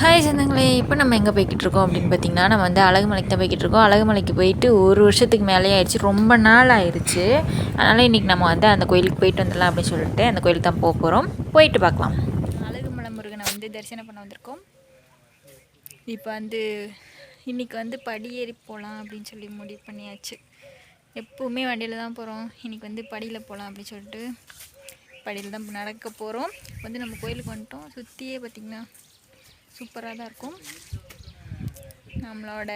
Hi சொந்தங்களே இப்போ நம்ம எங்கே போய்கிட்டு இருக்கோம் அப்படின்னு பார்த்தீங்கன்னா நம்ம வந்து அழகுமலைக்கு தான் போய்கிட்டு இருக்கோம் அழகுமலைக்கு போயிட்டு ஒரு வருஷத்துக்கு மேலே ஆயிடுச்சு. ரொம்ப நாள் ஆயிடுச்சு அதனால் இன்றைக்கி நம்ம வந்து அந்த கோயிலுக்கு போயிட்டு வந்துடலாம் அப்படின்னு சொல்லிட்டு அந்த கோயிலுக்கு தான் போக போகிறோம் போயிட்டு பார்க்கலாம். அழகுமலை முருகனை வந்து தரிசனம் பண்ண வந்திருக்கோம். இப்போ வந்து இன்றைக்கி வந்து படியேறி போகலாம் அப்படின்னு சொல்லி முடிவு பண்ணியாச்சு. எப்போவுமே வண்டியில் தான் போகிறோம் இன்றைக்கி வந்து படியில் போகலாம் அப்படின்னு சொல்லிட்டு படியில் தான் நடக்க போகிறோம் வந்து நம்ம கோயிலுக்கு வந்துட்டோம். சுற்றியே பார்த்திங்கன்னா சூப்பராக தான் இருக்கும். நம்மளோட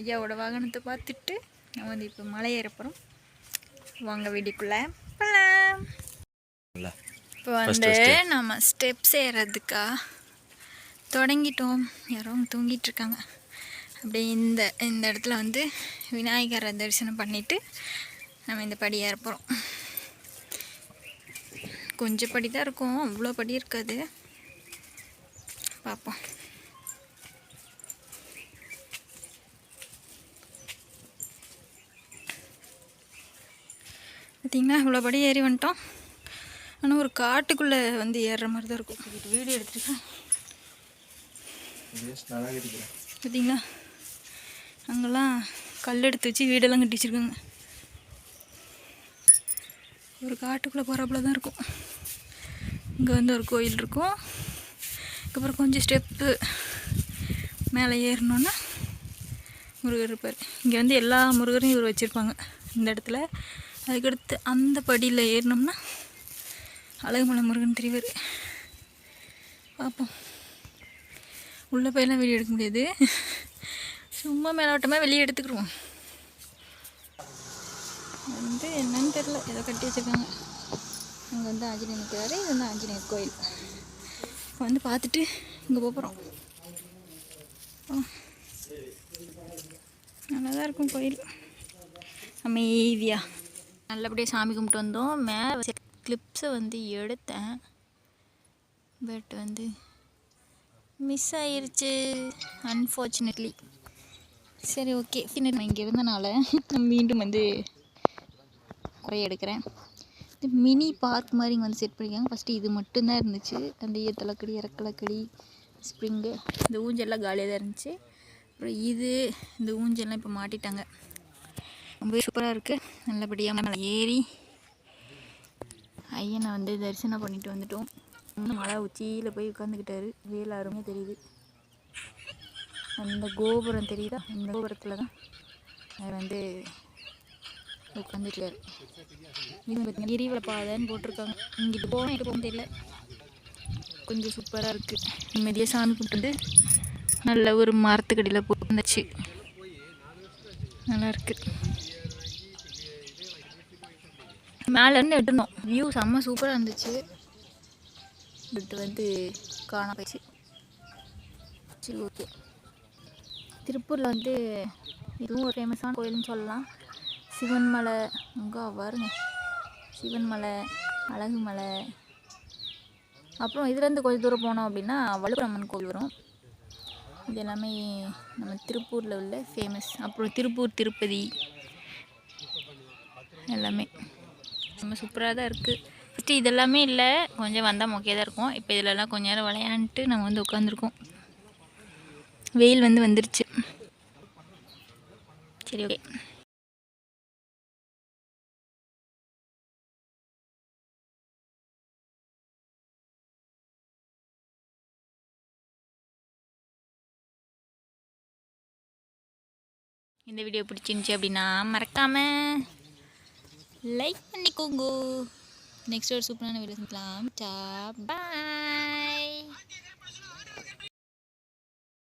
ஐயாவோட வாகனத்தை பார்த்துட்டு நம்ம வந்து இப்போ மலை ஏற போகிறோம் வாங்க வீட்டுக்குள்ளே போகலாம் இப்போ வந்து நம்ம ஸ்டெப்ஸ் ஏறதுக்கா தொடங்கிட்டோம். யாரும் தூங்கிட்டு இருக்காங்க. அப்படியே இந்த இந்த இடத்துல வந்து விநாயகரை தரிசனம் பண்ணிவிட்டு நம்ம இந்த படி ஏற போகிறோம் கொஞ்சம் படி தான் இருக்கும். அவ்வளோ படி இருக்காது. பார்ப்போம் பார்த்திங்கன்னா இவ்வளோ படி ஏறி வந்துட்டோம். ஆனால் ஒரு காட்டுக்குள்ளே வந்து ஏறுற மாதிரி தான் இருக்கும். வீடியோ எடுத்துருக்கேன். பார்த்தீங்களா அங்கெல்லாம் கல் எடுத்து வச்சு வீடெல்லாம் கட்டி வச்சிருக்காங்க ஒரு காட்டுக்குள்ளே போகிறப்பல தான் இருக்கும். இங்கே வந்து ஒரு கோயில் இருக்கும். அதுக்கப்புறம் கொஞ்சம் ஸ்டெப்பு மேலே ஏறினோன்னா முருகர் இருப்பார். இங்கே வந்து எல்லா முருகரும் இவர் வச்சுருப்பாங்க இந்த இடத்துல. அதுக்கடுத்து அந்த படியில் ஏறினோம்னா அழகுமலை முருகன் தெரிவார். பார்ப்போம். உள்ளே போயெல்லாம் வெளியே எடுக்க முடியாது. சும்மா மேலோட்டமாக வெளியே எடுத்துக்கிடுவோம். வந்து என்னன்னு தெரில ஏதோ கட்டி வச்சுருக்காங்க. அங்கே வந்து ஆஞ்சநேயர் நிற்கிறாரு. இது வந்து ஆஞ்சநேயர் கோயில். வந்து பார்த்துட்டு இங்கே போகிறோம். நல்லா தான் இருக்கும் கோயில். அமைதியாக நல்லபடியாக சாமி கும்பிட்டு வந்தோம். மேலே கிளிப்ஸை வந்து எடுத்தேன். பட் வந்து மிஸ் ஆயிடுச்சு அன்ஃபார்ச்சுனேட்லி சரி ஓகே இங்கே இருந்தனால மீண்டும் வந்து குறைய எடுக்கிறேன். மினி பார்க் மாதிரி இங்கே வந்து செட் பண்ணியிருக்காங்க ஃபஸ்ட்டு இது மட்டும்தான் இருந்துச்சு. அந்த ஈயத்தலக்கடி இறக்கலக்கடி ஸ்ப்ரிங்கு இந்த ஊஞ்சல்லாம் காலியாக தான் இருந்துச்சு. அப்புறம் இது இந்த ஊஞ்சல்லாம் இப்போ மாட்டிட்டாங்க. ரொம்ப சூப்பராக இருக்குது நல்லபடியாக மேலே ஏறி ஐயனை வந்து தரிசனம் பண்ணிட்டு வந்துட்டோம். இன்னும் மலை உச்சியில் போய் உட்காந்துக்கிட்டாரு வேலை அருமையாக தெரியுது. அந்த கோபுரம் தெரியுதா? அந்த கோபுரத்தில் தான் அவர் வந்து உட்காந்துருக்காரு இது பார்த்தீங்கன்னா போட்டிருக்காங்க. இங்கிட்டு போகணும் எங்கே தெரியல. கொஞ்சம் சூப்பராக இருக்குது நிம்மதியாக சாமி கும்பிட்டு நல்ல ஒரு மரத்துக்கடியில் போந்துச்சு நல்லாயிருக்கு மேலேருந்து எடுத்தோம் வியூ செம்ம சூப்பராக இருந்துச்சு. பட் வந்து காண போயிடுச்சு. சரி ஓகே திருப்பூரில் வந்து இதுவும் ஒரு ஃபேமஸான கோயில்னு சொல்லலாம். சிவன் மலை அங்கே பாருங்க. சிவன் மலை அழகு மலை அப்புறம் இதுலேருந்து கொஞ்சம் தூரம் போனோம் அப்படின்னா வலுப்பரம்மன் கோவில் வரும். இது எல்லாமே நம்ம திருப்பூரில் உள்ள ஃபேமஸ் அப்புறம் திருப்பூர் திருப்பதி எல்லாமே. ரொம்ப சூப்பராக தான் இருக்குது ஃபஸ்ட்டு இதெல்லாமே இல்லை. கொஞ்சம் வந்தால் மொக்கையாக தான் இருக்கும். இப்போ இதிலலாம் கொஞ்ச நேரம் விளையாண்டுட்டு நம்ம வந்து உட்காந்துருக்கோம் வெயில் வந்து வந்துருச்சு. சரி ஓகே இந்த வீடியோ பிடிச்சிருந்துச்சி அப்படின்னா மறக்காமல் லைக் பண்ணிக்கோங்க. நெக்ஸ்ட் ஒரு சூப்பரான வீடியோ சந்திக்கலாம். டா பாய்